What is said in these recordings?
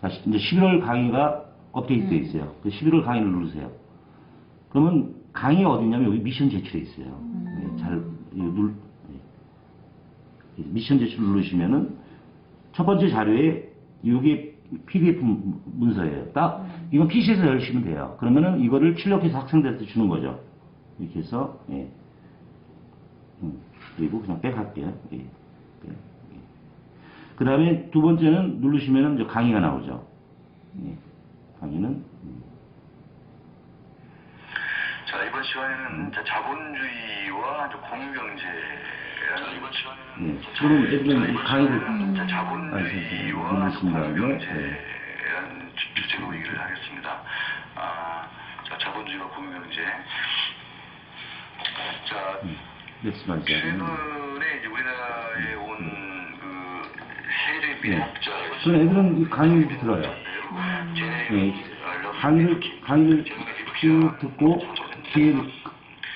자, 이제 11월 강의가 업데이트 돼 있어요. 그 11월 강의를 누르세요. 그러면 강의가 어디냐면 여기 미션 제출에 있어요. 네, 잘 이거 눌 네. 미션 제출 누르시면은 첫 번째 자료에 이게 PDF 문- 문서예요. 딱 이건 PC에서 열시면 돼요. 그러면은 이거를 출력해서 학생들한테 주는 거죠. 이렇게 해서 예. 음, 그리고 그냥 백 할게요. 예. 백. 그 다음에 두 번째는 누르시면은 이제 강의가 나오죠. 예. 강의는 음, 자 이번 시간에는 자, 자본주의와 이제 공유경제라는 이번 시간에는 예. 지금 애들은 이 강의를 자, 아, 자본주의와 누르신 다음에, 공유경제라는 주- 주제로 얘기를 하겠습니다. 아, 자 자본주의와 공유경제. 자 말씀하시죠. 최근에 이제 우리나라에 온 그 세계 예. 그럼 애들은 이 강의를 들어요. 예. 강의를, 강의를 쭉 듣고 뒤에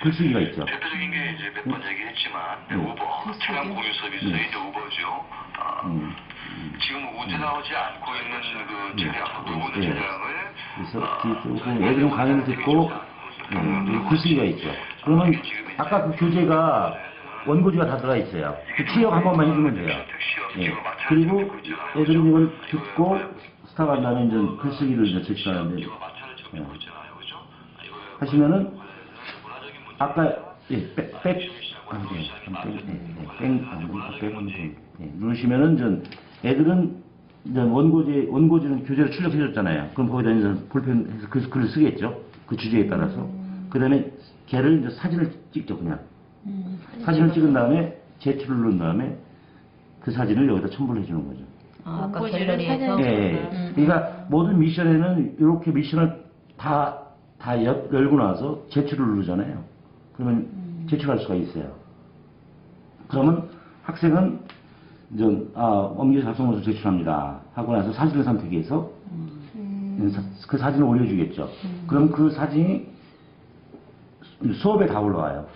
글쓰기가 있죠. 대표적인 게 이제 몇 번 얘기했지만 네. 우버 차량 공유 서비스의 네. 이제 우버죠. 아, 음, 지금 운전하지 않고 있는 그 차량, 누구는 네. 차량을 그래서 뒤에 조금 애들은 강의를 듣고 음, 글쓰기가 있죠. 그러면 아까 그 교재가 원고지가 다 들어가 있어요. 그 출력 한 번만 해주면 돼요. 예. 그리고 애들은 이걸 듣고 스타가 나면 이제 글쓰기를 이제 제출하는데 예. 하시면은 아까 예, 백, 백, 아, 예, 백, 예, 예, 백, 아, 백, 백, 예, 누르시면은 전 애들은 이제 원고지 원고지는 교재를 출력해줬잖아요. 그럼 거기다 이제 볼펜 해서 글, 글을 쓰겠죠. 그 주제에 따라서. 그 다음에 걔를 이제 사진을 찍죠 그냥. 음, 사진을 찍은 다음에 제출을 누른 다음에 그 사진을 여기다 첨부를 해주는 거죠. 아, 아까 원고지를 갤러리에서 사진- 예, 예. 음. 그러니까 모든 미션에는 이렇게 미션을 다, 다 열- 열고 나서 제출을 누르잖아요. 그러면 음. 제출할 수가 있어요. 그러면 학생은 이제, 아, 엄기 작성원서 제출합니다. 하고 나서 사진을 선택해서 음. 사- 그 사진을 올려주겠죠. 그럼 그 사진이 수업에 다 올라와요.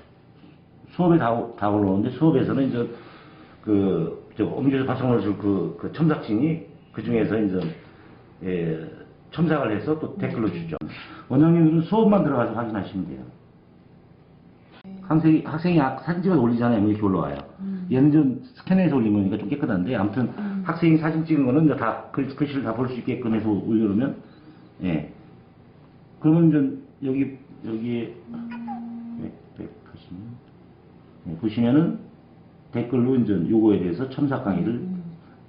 수업에 다, 오- 다 올라오는데 수업에서는 이제 그, 저, 엄기서 발송원서 그, 그 첨삭진이 그 중에서 이제, 예, 첨삭을 해서 또 댓글로 주죠. 원장님들은 수업만 들어가서 확인하시면 돼요. 학생이, 학생이 학- 사진 찍어서 올리잖아요. 뭐 이렇게 올라와요. 얘는 좀 스캔해서 올린 거니까 좀 깨끗한데, 아무튼 학생이 사진 찍은 거는 이제 다 글, 글씨를 다 볼 수 있게끔 해서 올려놓으면, 예. 그러면 이제 여기, 여기에, 백, 백 하시면, 예, 보시면은 댓글로 이제 요거에 대해서 첨삭 강의를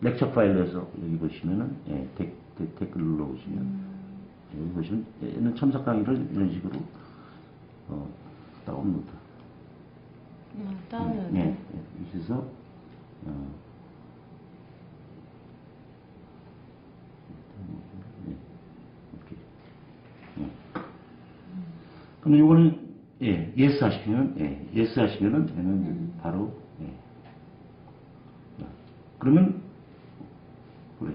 렉처 파일에서 여기 보시면은, 예, 댓, 댓, 댓글 눌러보시면, 여기 보시면, 얘는 첨삭 강의를 이런 식으로, 어, 다운로드. 아, 다운로드. 예, 예, 이렇게 해서, 어, 예, 이렇게. 예. 그럼 요거는, 예, 예스 하시면, 예, 예스 하시면은, 얘는 이제 바로, 예. 자, 그러면, 그래.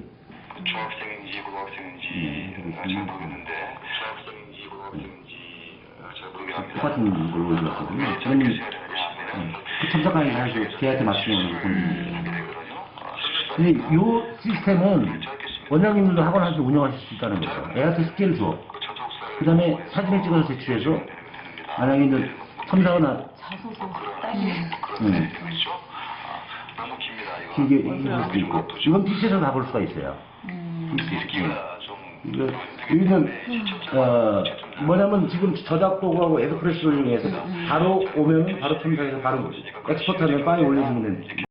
중학생인지 고등학생인지 네, 어, 잘 모르겠는데 중학생인지 고등학생인지 어, 잘 모르겠습니다. 똑같은 걸로 올렸거든요. 왜 그러면, 저렇게 해야 되냐 그 사실 걔한테 맞추면 보는 거예요. 어, 근데 요 시스템은 원장님들도 학원 한테 운영하실 수 있다는 거죠. 애한테 숙제를 줘. 그그 다음에 사진을 찍어서 제출해서 만약에 이제 첨삭은 자소서 딸기. 음. 그렇죠? 아, 너무 깁니다 이거. 이게 이게 볼수 있고 이건 PC에서 다 볼 수가 있어요. 읽기가 좀 이거 여기는 어 뭐냐면 지금 저작 도구하고 에드프레스를 이용해서 바로 오면은 바로 첨삭해서 바로 엑스포트하면 파일 올려주면 되는